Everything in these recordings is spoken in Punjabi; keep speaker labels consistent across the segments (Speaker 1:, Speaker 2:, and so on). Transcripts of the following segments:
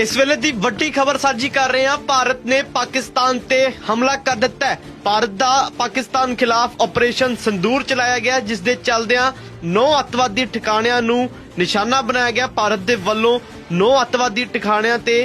Speaker 1: ਇਸ ਵੇਲੇ ਦੀ ਵੱਡੀ ਖਬਰ ਸਾਂਝੀ ਕਰ ਰਹੇ ਹਾਂ। ਭਾਰਤ ਨੇ ਪਾਕਿਸਤਾਨ ਤੇ ਹਮਲਾ ਕਰ ਦਿੱਤਾ ਹੈ। ਭਾਰਤ ਦਾ ਪਾਕਿਸਤਾਨ ਖਿਲਾਫ ਆਪਰੇਸ਼ਨ ਸੰਦੂਰ ਚਲਾਇਆ ਗਿਆ ਜਿਸ ਦੇ ਚੱਲਦਿਆਂ ਨੌ ਅੱਤਵਾਦੀ ਠਿਕਾਣਿਆਂ ਨੂੰ ਨਿਸ਼ਾਨਾ ਬਣਾਇਆ ਗਿਆ। ਭਾਰਤ ਦੇ ਵੱਲੋਂ ਨੌ ਅੱਤਵਾਦੀ ਠਿਕਾਣਿਆਂ ਤੇ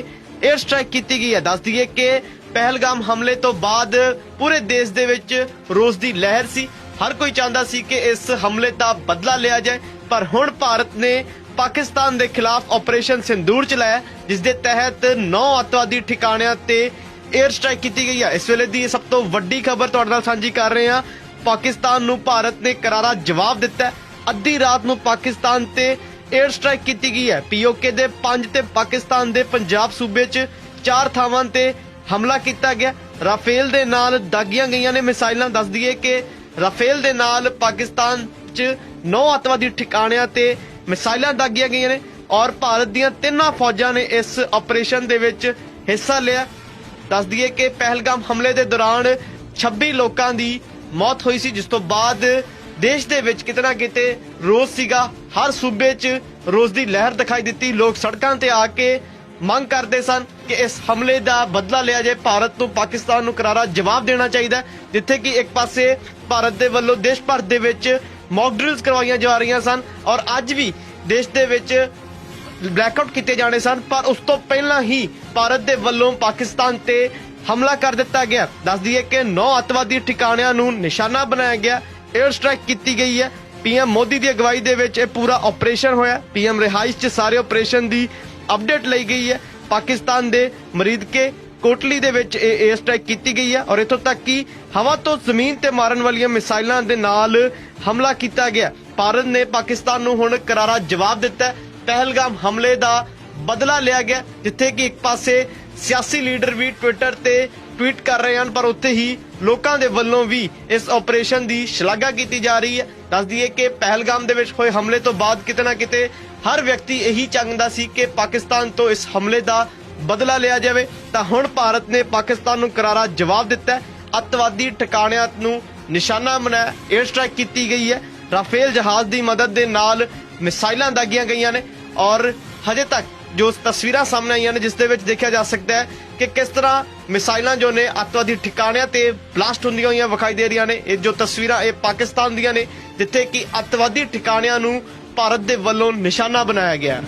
Speaker 1: 에ਅਰ ਸਟ੍ਰਾਈਕ ਕੀਤੀ ਗਈ ਹੈ। ਦੱਸ ਦਈਏ ਕਿ ਪਹਿਲਗਾਮ ਹਮਲੇ ਤੋਂ ਬਾਅਦ ਪੂਰੇ ਦੇਸ਼ ਦੇ ਵਿੱਚ ਰੋਸ ਦੀ ਲਹਿਰ ਸੀ। ਹਰ ਕੋਈ ਚਾਹੁੰਦਾ ਸੀ ਕਿ ਇਸ ਹਮਲੇ ਦਾ ਬਦਲਾ ਲਿਆ ਜਾਏ, ਪਰ ਹੁਣ ਭਾਰਤ ਨੇ ਪਾਕਿਸਤਾਨ ਦੇ ਖਿਲਾਫ ਆਪਰੇਸ਼ਨ ਸਿੰਦੂਰ ਚਲਾਇਆ ਜਿਸ ਦੇ ਤਹਿਤ 9 ਅੱਤਵਾਦੀ ਠਿਕਾਣਿਆਂ ਤੇ 에ਅਰ ਸਟ੍ਰਾਈਕ ਕੀਤੀ ਗਈ ਹੈ ਇਸ ਵੇਲੇ ਦੀ ਸਭ ਤੋਂ ਵੱਡੀ ਖਬਰ ਤੁਹਾਡੇ ਨਾਲ ਸਾਂਝੀ ਕਰ ਰਹੇ ਹਾਂ। ਪਾਕਿਸਤਾਨ ਨੂੰ ਭਾਰਤ ਨੇ ਕਰਾਰਾ ਜਵਾਬ ਦਿੱਤਾ। ਅੱਧੀ ਰਾਤ ਨੂੰ ਪਾਕਿਸਤਾਨ ਤੇ 에ਅਰ ਸਟ੍ਰਾਈਕ ਕੀਤੀ ਗਈ ਹੈ। ਪੀਓਕੇ ਦੇ 5 ਤੇ ਪਾਕਿਸਤਾਨ ਦੇ ਪੰਜਾਬ ਸੂਬੇ 'ਚ ਚਾਰ ਥਾਵਾਂ ਤੇ ਹਮਲਾ ਕੀਤਾ ਗਿਆ। ਰਾਫੇਲ ਦੇ ਨਾਲ ਦਾਗੀਆਂ ਗਈਆਂ ਨੇ। ਮਿਸਾਈਲਾਂ ਦੱਸ ਦਈਏ ਕਿ ਰਾਫੇਲ ਦੇ ਨਾਲ ਪਾਕਿਸਤਾਨ 'ਚ 9 ਅੱਤਵਾਦੀ ਠਿਕਾਣਿਆਂ ਤੇ ਮਿਸਾਈਲਾਂ ਦਾਗੀਆਂ ਗਈਆਂ ਨੇ ਔਰ ਭਾਰਤ ਦੀਆਂ ਤਿੰਨਾਂ ਫੌਜਾਂ ਨੇ ਇਸ ਆਪਰੇਸ਼ਨ ਦੇ ਵਿੱਚ ਹਿੱਸਾ ਲਿਆ। ਦੱਸ ਦਈਏ ਕਿ ਪਹਿਲਗਾਮ ਹਮਲੇ ਦੇ ਦੌਰਾਨ 26 ਲੋਕਾਂ ਦੀ ਮੌਤ ਹੋਈ ਸੀ, ਜਿਸ ਤੋਂ ਬਾਅਦ ਦੇਸ਼ ਦੇ ਵਿੱਚ ਕਿਤੇ ਕਿਤੇ ਰੋਸ ਸੀਗਾ। ਹਰ ਸੂਬੇ 'ਚ ਰੋਸ ਦੀ ਲਹਿਰ ਦਿਖਾਈ ਦਿੱਤੀ। ਲੋਕ ਸੜਕਾਂ ਤੇ ਆ ਕੇ ਮੰਗ ਕਰਦੇ ਸਨ ਕਿ ਇਸ ਹਮਲੇ ਦਾ ਬਦਲਾ ਲਿਆ ਜਾਏ। ਭਾਰਤ ਨੂੰ ਪਾਕਿਸਤਾਨ ਨੂੰ ਕਰਾਰਾ ਜਵਾਬ ਦੇਣਾ ਚਾਹੀਦਾ ਜਿੱਥੇ ਕਿ ਇੱਕ ਪਾਸੇ ਭਾਰਤ ਦੇ ਵੱਲੋਂ ਦੇਸ਼ ਭਰ ਦੇ ਵਿੱਚ ਮੌਕ ਡਰਿਲਸ ਕਰਵਾਈਆਂ ਜਾ ਰਹੀਆਂ ਸਨ ਔਰ ਅੱਜ ਵੀ ਦੇਸ਼ ਦੇ ਵਿੱਚ ਬਲੈਕਆਊਟ ਕੀਤੇ ਜਾਣੇ ਸਨ, ਪਰ ਉਸ ਤੋਂ ਪਹਿਲਾਂ ਹੀ ਭਾਰਤ ਦੇ ਵੱਲੋਂ ਪਾਕਿਸਤਾਨ ਤੇ ਹਮਲਾ ਕਰ ਦਿੱਤਾ ਗਿਆ। ਦੱਸ ਦਈਏ ਕਿ 9 ਅੱਤਵਾਦੀ ਠਿਕਾਣਿਆਂ ਨੂੰ ਨਿਸ਼ਾਨਾ ਬਣਾਇਆ ਗਿਆ 에ਅਰ ਸਟ੍ਰਾਈਕ ਕੀਤੀ ਗਈ ਹੈ। ਪੀਐਮ ਮੋਦੀ ਦੀ ਅਗਵਾਈ ਦੇ ਵਿੱਚ ਇਹ ਪੂਰਾ ਆਪਰੇਸ਼ਨ ਹੋਇਆ। ਪੀਐਮ ਰਿਹਾਇਸ਼ 'ਚ ਸਾਰੇ ਆਪਰੇਸ਼ਨ ਦੀ ਅਪਡੇਟ ਲਈ ਗਈ ਹੈ। ਪਾਕਿਸਤਾਨ ਦੇ ਮਰੀਦਕੇ ਕੋਟਲੀ ਦੇ ਵਿੱਚ ਇਹ 에ਅਰ ਸਟ੍ਰਾਈਕ ਕੀਤੀ ਗਈ ਹੈ ਔਰ ਇਥੋਂ ਤੱਕ ਕਿ ਹਵਾ ਤੋਂ ਜ਼ਮੀਨ ਤੇ ਮਾਰਨ ਵਾਲੀਆਂ ਮਿਸਾਈਲਾਂ ਦੇ ਨਾਲ ਹਮਲਾ ਕੀਤਾ ਗਿਆ। ਭਾਰਤ ਨੇ ਪਾਕਿਸਤਾਨ ਨੂੰ ਹੁਣ ਕਰਾਰਾ ਜਵਾਬ ਦਿੱਤਾ ਹੈ। ਪਹਿਲਗਾਮ ਹਮਲੇ ਦਾ ਬਦਲਾ ਲਿਆ ਗਿਆ, ਜਿੱਥੇ ਕਿ ਇੱਕ ਪਾਸੇ ਸਿਆਸੀ ਲੀਡਰ ਵੀ ਟਵਿੱਟਰ ਤੇ ਟਵੀਟ ਕਰ ਰਹੇ ਹਨ, ਪਰ ਉੱਥੇ ਹੀ ਲੋਕਾਂ ਦੇ ਵੱਲੋਂ ਵੀ ਇਸ ਆਪਰੇਸ਼ਨ ਦੀ ਸ਼ਲਾਘਾ ਕੀਤੀ ਜਾ ਰਹੀ ਹੈ। ਦੱਸ ਦਈਏ ਕਿ ਪਹਿਲਗਾਮ ਦੇ ਵਿੱਚ ਹੋਏ ਹਮਲੇ ਤੋਂ ਬਾਅਦ ਕਿਤੇ ਨਾ ਕਿਤੇ ਹਰ ਵਿਅਕਤੀ ਇਹੀ ਚਾਹੁੰਦਾ ਸੀ ਕਿ ਪਾਕਿਸਤਾਨ ਤੋਂ ਇਸ ਹਮਲੇ ਦਾ ਬਦਲਾ ਲਿਆ ਜਾਵੇ। ਤਾਂ ਹੁਣ ਭਾਰਤ ਨੇ ਪਾਕਿਸਤਾਨ ਨੂੰ ਕਰਾਰਾ ਜਵਾਬ ਦਿੱਤਾ ਅੱਤਵਾਦੀ ਠਿਕਾਣਿਆਂ ਨੂੰ ਨਿਸ਼ਾਨਾ ਬਣਾਇਆ 에ਅਰ ਸਟ੍ਰਾਈਕ ਕੀਤੀ ਗਈ ਹੈ। ਰਾਫੇਲ ਜਹਾਜ਼ ਦੀ ਮਦਦ ਦੇ ਨਾਲ ਮਿਸਾਈਲਾਂ ਦਾਗੀਆਂ ਗਈਆਂ ਨੇ ਔਰ ਹਜੇ ਤੱਕ ਜੋ ਤਸਵੀਰਾਂ ਸਾਹਮਣੇ ਆਈਆਂ ਨੇ, ਜਿਸ ਦੇ ਵਿੱਚ ਦੇਖਿਆ ਜਾ ਸਕਦਾ ਹੈ ਕਿ ਕਿਸ ਤਰ੍ਹਾਂ ਮਿਸਾਈਲਾਂ ਜੋ ਨੇ ਅੱਤਵਾਦੀ ਠਿਕਾਣਿਆਂ ਤੇ ਬਲਾਸਟ ਹੁੰਦੀਆਂ ਹੋਈਆਂ ਵਿਖਾਈ ਦੇ ਰਹੀਆਂ ਨੇ। ਇਹ ਜੋ ਤਸਵੀਰਾਂ ਇਹ ਪਾਕਿਸਤਾਨ ਦੀਆਂ ਨੇ, ਜਿੱਥੇ ਕਿ ਅੱਤਵਾਦੀ ਠਿਕਾਣਿਆਂ ਨੂੰ ਭਾਰਤ ਦੇ ਵੱਲੋਂ ਨਿਸ਼ਾਨਾ ਬਣਾਇਆ ਗਿਆ ਹੈ।